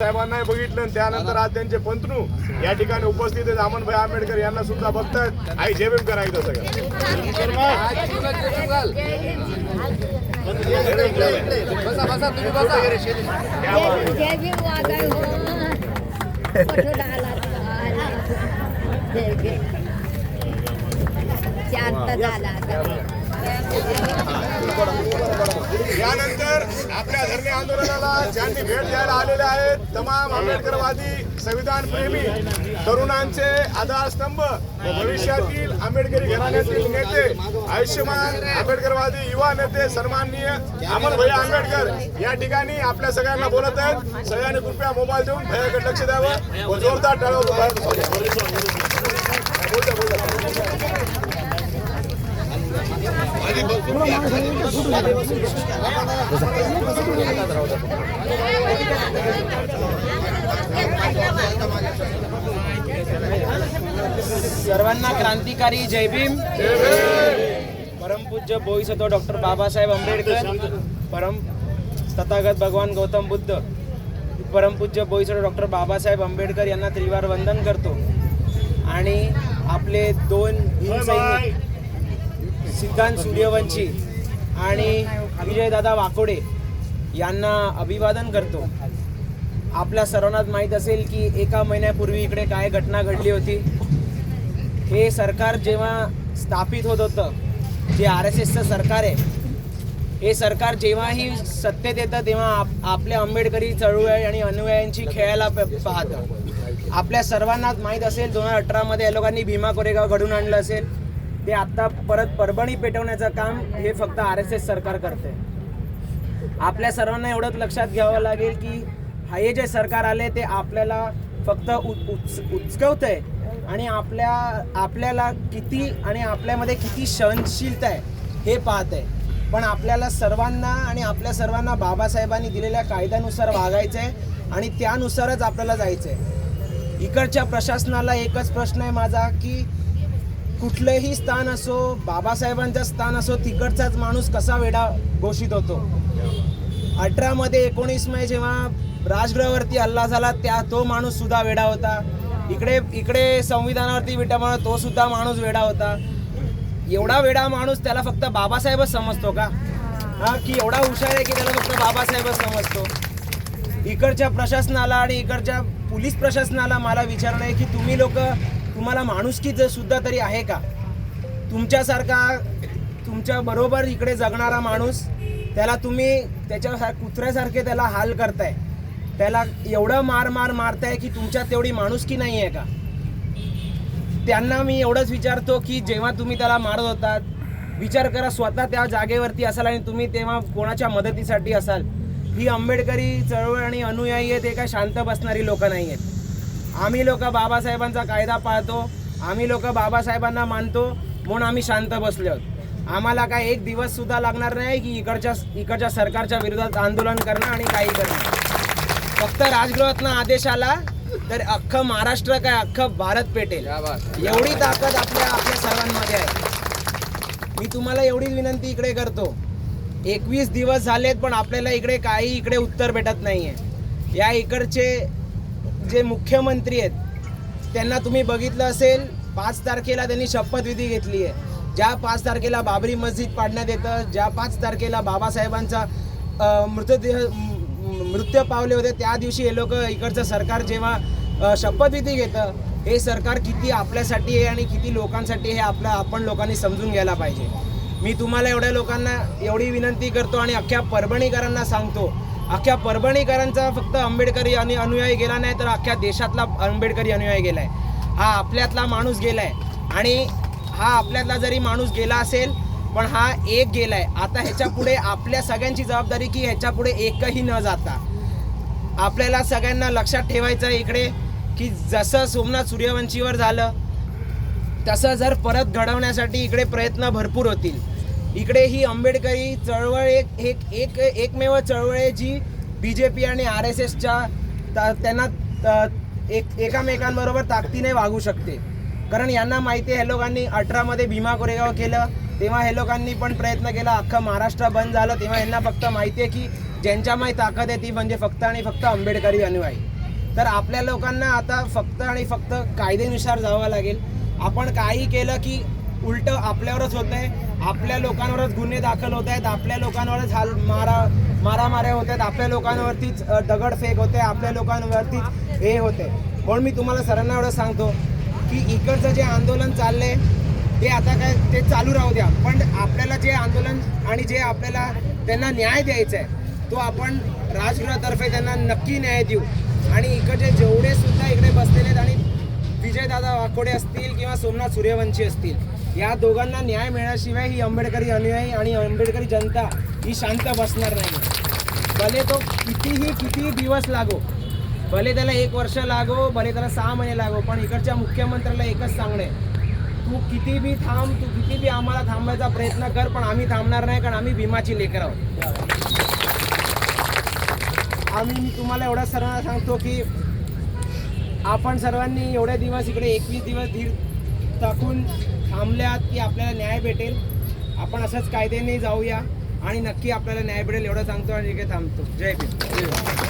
साहेबांनाही बघितलं आणि त्यानंतर आज त्यांचे पंतनू या ठिकाणी उपस्थित आहेत अमनभाई आंबेडकर यांना सुद्धा बघतायत आई जय भीम करायचं सगळं हो चार तर झाला यानंतर आपल्या धरणे आंदोलनाला ज्यांनी भेट द्यायला आलेले आहेत तमाम आंबेडकरवादी संविधान प्रेमी तरुणांचे आधारस्तंभ भविष्यातील आंबेडकरी घराण्यातील नेते आयुष्यमान आंबेडकरवादी युवा नेते सन्माननीय अमरभाई आंबेडकर या ठिकाणी आपल्या सगळ्यांना बोलत आहेत. सगळ्यांनी कृपया मोबाईल देऊन भयाकडे लक्ष द्यावं व जोरदार टाळावं बोलता बोलता सर्वांना क्रांतिकारी जय भीम. परमपूज्य बोईसत्व डॉक्टर बाबासाहेब आंबेडकर परम तथागत भगवान गौतम बुद्ध परमपूज्य बोईसत्व डॉक्टर बाबासाहेब आंबेडकर यांना त्रिवार वंदन करतो. आणि आपले दोन सिद्धांत सूर्यवंशी आणि विजयदादा वाकोडे यांना अभिवादन करतो. आपल्या सर्वांनाच माहीत असेल की एका महिन्यापूर्वी इकडे काय घटना घडली होती. हे सरकार जेव्हा स्थापित होत होतं जे आर एस एसचं सरकार आहे हे सरकार जेव्हाही सत्तेत येतं तेव्हा आप आपल्या आंबेडकरी चळवळ आणि अनुयायांची खेळायला प- पाहतं. आपल्या सर्वांनाच माहीत असेल दोन हजार अठरामध्ये या लोकांनी भीमा कोरेगाव घडून आणलं असेल. ते आत्ता परत परभणी पेटवण्याचं काम हे फक्त आर एस एस सरकार करते आपल्या सर्वांना एवढंच लक्षात घ्यावं लागेल की हे जे सरकार आले ते आपल्याला फक्त उच उचकवत आहे आणि आपल्या आपल्याला किती आणि आपल्यामध्ये किती सहनशीलता आहे हे पाहत आहे पण आपल्याला सर्वांना आणि आपल्या सर्वांना बाबासाहेबांनी दिलेल्या कायद्यानुसार वागायचं आहे आणि त्यानुसारच आपल्याला जायचं आहे इकडच्या प्रशासनाला एकच प्रश्न आहे माझा की कुठलंही स्थान असो बाबासाहेबांचं स्थान असो तिकडचाच माणूस कसा वेडा घोषित होतो? अठरामध्ये एकोणीस मे जेव्हा राजगृहावरती हल्ला झाला त्या तो माणूस सुद्धा वेडा होता. इकडे इकडे संविधानावरती विटामुळे तो सुद्धा माणूस वेडा होता. एवढा वेडा माणूस त्याला फक्त बाबासाहेबच समजतो का? हा की एवढा हुशार आहे की त्याला फक्त बाबासाहेबच समजतो? इकडच्या प्रशासनाला आणि इकडच्या पोलीस प्रशासनाला मला विचारणं आहे की तुम्ही लोक तुम्हाला माणुसकी जर सुद्धा तरी आहे का? तुमच्यासारखा तुमच्या बरोबर इकडे जगणारा माणूस त्याला तुम्ही त्याच्या कुत्र्यासारखे त्याला हाल करताय. त्याला एवढं मार मार मारताय की तुमच्यात तेवढी माणुसकी नाही आहे का? त्यांना मी एवढंच विचारतो की जेव्हा तुम्ही त्याला मारत होतात विचार करा स्वतः त्या जागेवरती असाल आणि तुम्ही तेव्हा कोणाच्या मदतीसाठी असाल. ही आंबेडकरी चळवळ आणि अनुयायी आहेत हे काय शांत बसणारी लोक नाही आहेत आम्ही लोक बाबासाहेबांचा कायदा पाळतो आम्ही लोक बाबासाहेबांना मानतो म्हणून आम्ही शांत बसलो. आहोत आम्हाला काय एक दिवस सुद्धा लागणार नाही की इकडच्या इकडच्या सरकारच्या विरोधात आंदोलन करणं आणि काही करणं. फक्त राजगृहातनं आदेश आला तर अख्खं महाराष्ट्र काय अख्खं भारत पेटेल. एवढी ताकद आपल्या आपल्या सर्वांमध्ये आहे. मी तुम्हाला एवढीच विनंती इकडे करतो. एकवीस दिवस झालेत पण आपल्याला इकडे काही इकडे उत्तर भेटत नाहीये. या इकडचे जे मुख्यमंत्री आहेत त्यांना तुम्ही बघितलं असेल पाच तारखेला त्यांनी शपथविधी घेतली आहे. ज्या पाच तारखेला बाबरी मस्जिद पाडण्यात येतं ज्या पाच तारखेला बाबासाहेबांचा मृतदेह मृत्यू पावले होते त्या दिवशी हे लोक इकडचं सरकार जेव्हा शपथविधी घेतं हे सरकार किती आपल्यासाठी आहे आणि किती लोकांसाठी हे आपलं आपण लोकांनी समजून घ्यायला पाहिजे. मी तुम्हाला एवढ्या लोकांना एवढी विनंती करतो आणि अख्ख्या परभणीकरांना सांगतो अख्ख्या परभणीकरांचा फक्त आंबेडकरी आणि अनुयायी गेला नाही तर अख्ख्या देशातला आंबेडकरी अनुयायी आहे हा आपल्यातला माणूस गेला आहे आणि हा आपल्यातला जरी माणूस गेला असेल पण हा एक गेला आहे आता ह्याच्या पुढे आपल्या सगळ्यांची जबाबदारी की ह्याच्या पुढे एकही न जाता. आपल्याला सगळ्यांना लक्षात ठेवायचं आहे इकडे की जसं सोमनाथ सूर्यवंशीवर झालं तसं जर परत घडवण्यासाठी इकडे प्रयत्न भरपूर होतील. इकडे ही आंबेडकरी चळवळ एक एक एक एकमेव चळवळ आहे जी बी जे पी आणि आर एस एसच्या त्यांना एक एकामेकांबरोबर ताकदीने वागू शकते. कारण यांना माहिती आहे हे लोकांनी अठरामध्ये भीमा कोरेगाव केलं तेव्हा हे लोकांनी पण प्रयत्न केला अख्खं महाराष्ट्र बंद झालं तेव्हा यांना फक्त माहिती आहे की ज्यांच्यामध्ये ताकद आहे ती म्हणजे फक्त आणि फक्त आंबेडकरी अनुयायी. तर आपल्या लोकांना आता फक्त आणि फक्त कायदेनुसार जावं लागेल. आपण काही केलं की उलट आपल्यावरच होत आहे. आपल्या लोकांवरच गुन्हे दाखल होत आहेत. आपल्या लोकांवरच हाल मारा मारामाऱ्या होत आहेत. आपल्या लोकांवरतीच दगडफेक होते. आपल्या लोकांवरतीच हे होते. म्हणून मी तुम्हाला सरांना एवढं सांगतो की इकडचं जे आंदोलन चाललंय ते आता काय ते चालू राहू द्या. पण आपल्याला जे आंदोलन आणि जे आपल्याला त्यांना न्याय द्यायचा आहे तो आपण राजगृहातर्फे त्यांना नक्की न्याय देऊ. आणि इकडचे जेवढे सुद्धा इकडे बसलेले आहेत आणि विजयदादा वाकोडे असतील किंवा सोमनाथ सूर्यवंशी असतील या दोघांना न्याय मिळाल्याशिवाय ही आंबेडकरी अनुयायी आणि आंबेडकरी जनता ही शांत बसणार नाही. भले तो कितीही कितीही दिवस लागो भले त्याला एक वर्ष लागो भले त्याला सहा महिने लागो पण इकडच्या मुख्यमंत्र्याला एकच सांगणे तू किती बी थांब तू किती बी आम्हाला थांबायचा प्रयत्न कर पण आम्ही थांबणार नाही कारण आम्ही भीमाची लेकर आहोत. आम्ही मी तुम्हाला एवढ्या सर्वांना सांगतो की आपण सर्वांनी एवढे दिवस इकडे एकवीस दिवस धीर टाकून थांबल्यात की आपल्याला न्याय भेटेल. आपण असंच कायद्याने जाऊया आणि नक्की आपल्याला न्याय भेटेल एवढं सांगतो आणि इकडे थांबतो. जय भीम. जय भीम